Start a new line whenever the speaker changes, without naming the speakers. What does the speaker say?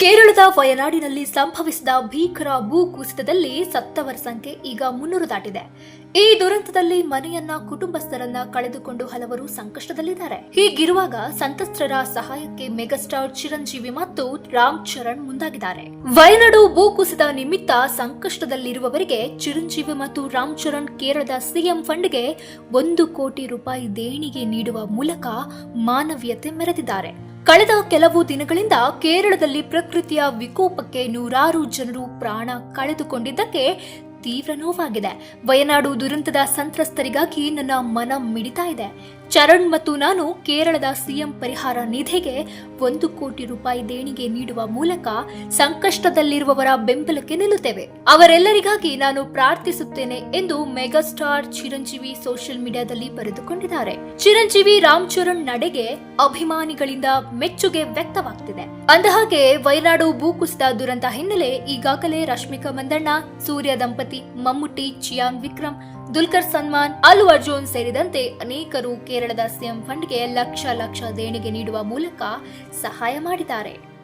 ಕೇರಳದ ವಯನಾಡಿನಲ್ಲಿ ಸಂಭವಿಸಿದ ಭೀಕರ ಭೂಕುಸಿತದಲ್ಲಿ ಸತ್ತವರ ಸಂಖ್ಯೆ ಈಗ ಮುನ್ನೂರು ದಾಟಿದೆ. ಈ ದುರಂತದಲ್ಲಿ ಮನೆಯನ್ನ, ಕುಟುಂಬಸ್ಥರನ್ನ ಕಳೆದುಕೊಂಡು ಹಲವರು ಸಂಕಷ್ಟದಲ್ಲಿದ್ದಾರೆ. ಹೀಗಿರುವಾಗ ಸಂತ್ರಸ್ತರ ಸಹಾಯಕ್ಕೆ ಮೆಗಾಸ್ಟಾರ್ ಚಿರಂಜೀವಿ ಮತ್ತು ರಾಮ್ ಚರಣ್ ಮುಂದಾಗಿದ್ದಾರೆ. ವಯನಾಡು ಭೂಕುಸಿತ ನಿಮಿತ್ತ ಸಂಕಷ್ಟದಲ್ಲಿರುವವರಿಗೆ ಚಿರಂಜೀವಿ ಮತ್ತು ರಾಮ್ ಚರಣ್ ಕೇರಳದ ಸಿಎಂ ಫಂಡ್ಗೆ ಒಂದು ಕೋಟಿ ರೂಪಾಯಿ ದೇಣಿಗೆ ನೀಡುವ ಮೂಲಕ ಮಾನವೀಯತೆ ಮೆರೆದಿದ್ದಾರೆ. ಕಳೆದ ಕೆಲವು ದಿನಗಳಿಂದ ಕೇರಳದಲ್ಲಿ ಪ್ರಕೃತಿಯ ವಿಕೋಪಕ್ಕೆ ನೂರಾರು ಜನರು ಪ್ರಾಣ ಕಳೆದುಕೊಂಡಿದ್ದಕ್ಕೆ ತೀವ್ರ ನೋವಾಗಿದೆ. ವಯನಾಡು ದುರಂತದ ಸಂತ್ರಸ್ತರಿಗಾಗಿ ನನ್ನ ಮನ ಮಿಡಿತಾ ಇದೆ. ಚರಣ್ ಮತ್ತು ನಾನು ಕೇರಳದ ಸಿಎಂ ಪರಿಹಾರ ನಿಧಿಗೆ ಒಂದು ಕೋಟಿ ರೂಪಾಯಿ ದೇಣಿಗೆ ನೀಡುವ ಮೂಲಕ ಸಂಕಷ್ಟದಲ್ಲಿರುವವರ ಬೆಂಬಲಕ್ಕೆ ನಿಲ್ಲುತ್ತೇವೆ. ಅವರೆಲ್ಲರಿಗಾಗಿ ನಾನು ಪ್ರಾರ್ಥಿಸುತ್ತೇನೆ ಎಂದು ಮೆಗಾಸ್ಟಾರ್ ಚಿರಂಜೀವಿ ಸೋಷಿಯಲ್ ಮೀಡಿಯಾದಲ್ಲಿ ಬರೆದುಕೊಂಡಿದ್ದಾರೆ. ಚಿರಂಜೀವಿ ರಾಮ್ ಚರಣ್ ನಡೆಗೆ ಅಭಿಮಾನಿಗಳಿಂದ ಮೆಚ್ಚುಗೆ ವ್ಯಕ್ತವಾಗ್ತಿದೆ. ಅಂದಹಾಗೆ ವೈನಾಡು ಭೂಕುಸಿತ ದುರಂತ ಹಿನ್ನೆಲೆ ಈಗಾಗಲೇ ರಶ್ಮಿಕಾ ಮಂದಣ್ಣ, ಸೂರ್ಯ ದಂಪತಿ ಮಮ್ಮುಟ್ಟಿ ಚಿಯಾಂಗ್ ವಿಕ್ರಮ್ ದುಲ್ಕರ್ ಸಲ್ಮಾನ್ ಅಲ್ ಅರ್ಜುನ್ ಸೇರಿದಂತೆ ಅನೇಕರು ಕೇರಳದ ಸಿಎಂ ಫಂಡ್ಗೆ ಲಕ್ಷ ಲಕ್ಷ ದೇಣಿಗೆ ನೀಡುವ ಮೂಲಕ ಸಹಾಯ ಮಾಡಿದ್ದಾರೆ.